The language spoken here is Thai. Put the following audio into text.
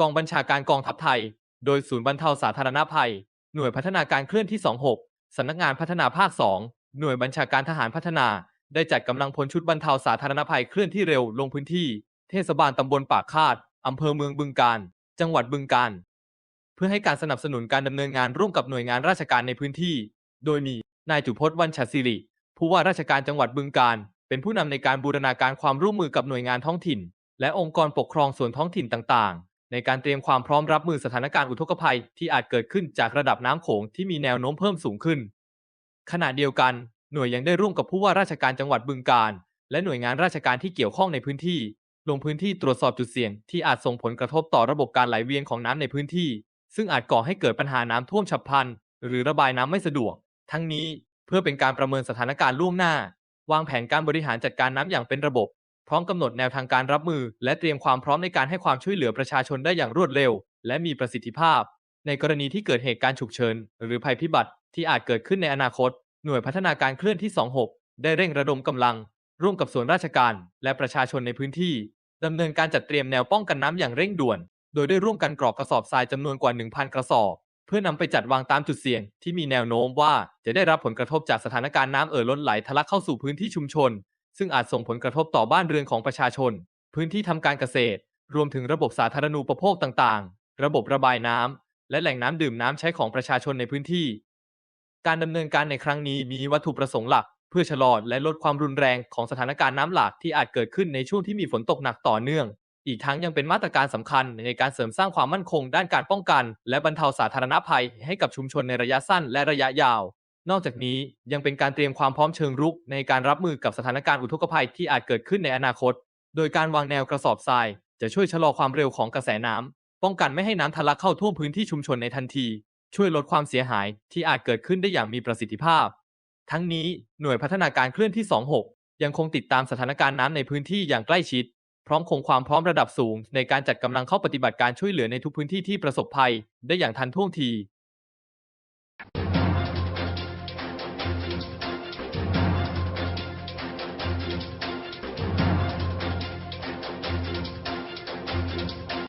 กองบัญชาการกองทัพไทย โดยศูนย์บรรเทาสาธารณภัย หน่วยพัฒนาการเคลื่อนที่ 26 สำนักงานพัฒนาภาค 2 หน่วยบัญชาการทหารพัฒนา ได้จัดกำลังพลชุดบรรเทาสาธารณภัยเคลื่อนที่เร็วลงพื้นที่ เทศบาลตำบลปากคาดอำเภอเมืองบึงกาฬจังหวัดบึงกาฬเพื่อให้การสนับสนุนการดำเนินงานร่วมกับหน่วยงานราชการในพื้นที่ โดยมีนายจุพจน์วันชัดสิริผู้ว่าราชการจังหวัดบึงกาฬเป็นผู้นำในการบูรณาการความร่วมมือกับหน่วยงานท้องถิ่น และองค์กรปกครองส่วนท้องถิ่นต่าง ในการเตรียมความพร้อมรับมือสถานการณ์อุทกภัยที่อาจเกิดขึ้นจากระดับน้ำโขงที่มีแนวโน้มเพิ่มสูงขึ้น ขณะเดียวกัน หน่วยยังได้ร่วมกับผู้ว่าราชการจังหวัดบึงกาฬและหน่วยงานราชการที่เกี่ยวข้องในพื้นที่ ลงพื้นที่ตรวจสอบจุดเสี่ยงที่อาจส่งผลกระทบต่อระบบการไหลเวียนของน้ำในพื้นที่ ซึ่งอาจก่อให้เกิดปัญหาน้ำท่วมฉับพลัน หรือระบายน้ำไม่สะดวก ทั้งนี้เพื่อเป็นการประเมินสถานการณ์ล่วงหน้า วางแผนการบริหารจัดการน้ำอย่างเป็นระบบ พร้อมกำหนดแนวทางการรับมือ และเตรียมความพร้อมในการให้ความช่วยเหลือประชาชนได้อย่างรวดเร็ว และมีประสิทธิภาพ ในกรณีที่เกิดเหตุการณ์ฉุกเฉินหรือภัยพิบัติที่อาจเกิดขึ้นในอนาคต หน่วยพัฒนาการเคลื่อนที่ 26 ได้เร่งระดมกำลัง ร่วมกับส่วนราชการ และประชาชนในพื้นที่ดำเนินการจัดเตรียมแนวป้องกันน้ำอย่างเร่งด่วน โดยได้ร่วมกันกรอกกระสอบทรายจำนวนกว่า 1,000 กระสอบ เพื่อนำไปจัดวางตามจุดเสี่ยงที่มีแนวโน้มว่าจะได้รับผลกระทบจากสถานการณ์น้ำเอ่อล้นไหลทะลักเข้าสู่พื้นที่ชุมชน ซึ่งอาจส่งผลกระทบต่อบ้านเรือนของประชาชน พื้นที่ทำการเกษตร รวมถึงระบบสาธารณูปโภคต่างๆ ระบบระบายน้ำและแหล่งน้ำดื่มน้ำใช้ของประชาชนในพื้นที่ การดำเนินการในครั้งนี้มีวัตถุประสงค์หลัก เพื่อชะลอและลดความรุนแรงของสถานการณ์น้ำหลากที่อาจเกิดขึ้นในช่วงที่มีฝนตกหนักต่อเนื่อง อีกทั้งยังเป็นมาตรการสำคัญในการเสริมสร้างความมั่นคง ด้านการป้องกัน และบรรเทาสาธารณภัยให้กับชุมชนในระยะสั้นและระยะยาว นอกจากนี้ยังเป็นการเตรียมความพร้อมเชิงรุกในการรับมือกับสถานการณ์อุทกภัยที่อาจเกิดขึ้นในอนาคต โดยการวางแนวกระสอบทราย จะช่วยชะลอความเร็วของกระแสน้ำป้องกันไม่ให้น้ำทะลักเข้าท่วมพื้นที่ชุมชนในทันที ช่วยลดความเสียหายที่อาจเกิดขึ้นได้อย่างมีประสิทธิภาพ ทั้งนี้หน่วยพัฒนาการเคลื่อนที่ 26 ยังคงติดตามสถานการณ์น้ำในพื้นที่อย่างใกล้ชิด พร้อมคงความพร้อมระดับสูง ในการจัดกำลังเข้าปฏิบัติการช่วยเหลือในทุกพื้นที่ที่ประสบภัย ได้อย่างทันท่วงที